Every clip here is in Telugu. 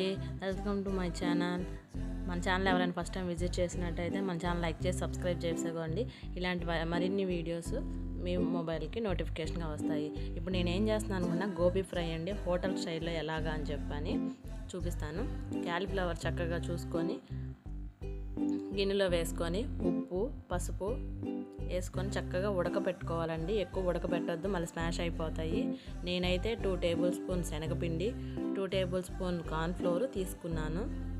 అండి. వెల్కమ్ టు మై ఛానల్ మన ఛానల్ ఎవరైనా ఫస్ట్ టైం విజిట్ చేసినట్టయితే మన ఛానల్ లైక్ చేసి సబ్స్క్రైబ్ చేసుకోండి ఇలాంటి మరిన్ని వీడియోస్ మీ మొబైల్కి నోటిఫికేషన్గా వస్తాయి. ఇప్పుడు నేను ఏం చేస్తున్నాను అనుకున్నా గోబీ ఫ్రై అండి. హోటల్ స్టైల్లో ఎలాగా అని చెప్పని చూపిస్తాను. క్యాలీఫ్లవర్ చక్కగా చూసుకొని గిన్నెలో వేసుకొని ఉప్పు పసుపు వేసుకొని చక్కగా ఉడకబెట్టుకోవాలండి. ఎక్కువ ఉడకబెట్టొద్దు మళ్ళీ స్మాష్ అయిపోతాయి. నేనైతే టూ టేబుల్ స్పూన్ శనగపిండి టూ టేబుల్ స్పూన్ కార్న్ఫ్లోర్ తీసుకున్నాను.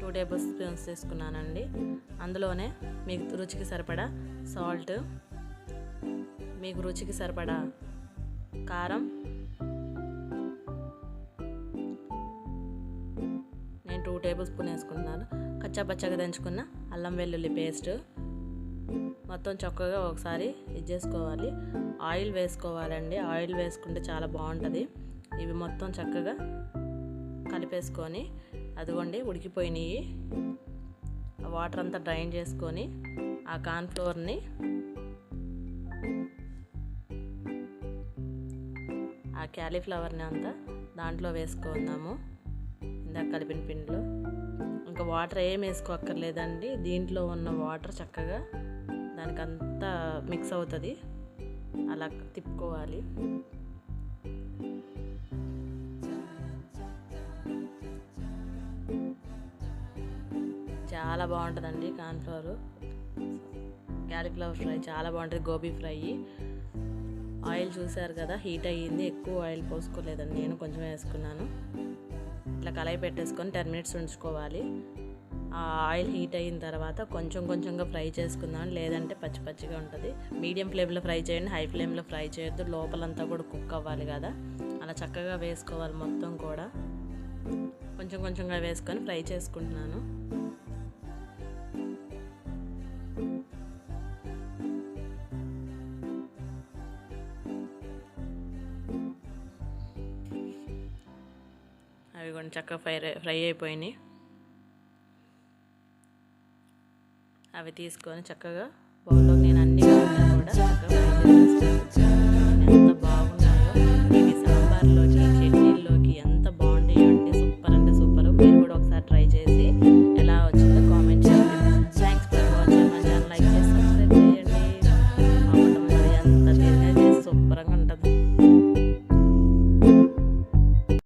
టూ టేబుల్ స్పూన్స్ తీసుకున్నానండి. అందులోనే మీకు రుచికి సరిపడా సాల్ట్ మీకు రుచికి సరిపడా కారం. నేను టూ టేబుల్ స్పూన్ వేసుకుంటున్నాను. పచ్చ పచ్చగా దంచుకున్న అల్లం వెల్లుల్లి పేస్ట్ మొత్తం చక్కగా ఒకసారి ఇది చేసుకోవాలి. ఆయిల్ వేసుకోవాలండి. ఆయిల్ వేసుకుంటే చాలా బాగుంటుంది. ఇవి మొత్తం చక్కగా కలిపేసుకొని అదిగోండి ఉడికిపోయినాయి. ఆ వాటర్ అంతా డ్రైన్ చేసుకొని ఆ కార్న్ఫ్లోర్ని ఆ క్యాలీఫ్లవర్ని అంతా దాంట్లో వేసుకుందాము. ఇందాక కలిపిన పిండిలో. ఇంకా వాటర్ ఏం వేసుకోక్కర్లేదండి. దీంట్లో ఉన్న వాటర్ చక్కగా దానికి అంతా మిక్స్ అవుతుంది. అలా తిప్పుకోవాలి. చాలా బాగుంటుందండి కాన్ఫ్లవర్ క్యాలీఫ్లవర్ ఫ్రై చాలా బాగుంటుంది గోబీ ఫ్రై. ఆయిల్ చూసారు కదా హీట్ అయ్యింది. ఎక్కువ ఆయిల్ పోసుకోలేదండి నేను కొంచెం వేసుకున్నాను. ఇట్లా కలయి పెట్టేసుకొని టెన్ మినిట్స్ ఉంచుకోవాలి. ఆ ఆయిల్ హీట్ అయిన తర్వాత కొంచెం కొంచెంగా ఫ్రై చేసుకుందాం. లేదంటే పచ్చి పచ్చిగా ఉంటుంది. మీడియం ఫ్లేమ్లో ఫ్రై చేయండి. హై ఫ్లేమ్లో ఫ్రై చేయొద్దు. లోపలంతా కూడా కుక్ అవ్వాలి కదా. అలా చక్కగా వేసుకోవాలి మొత్తం కూడా. కొంచెం కొంచెంగా వేసుకొని ఫ్రై చేసుకుంటున్నాను. అవి చక్కగా ఫ్రై ఫ్రై అయిపోయినాయి. అవి తీసుకొని చక్కగా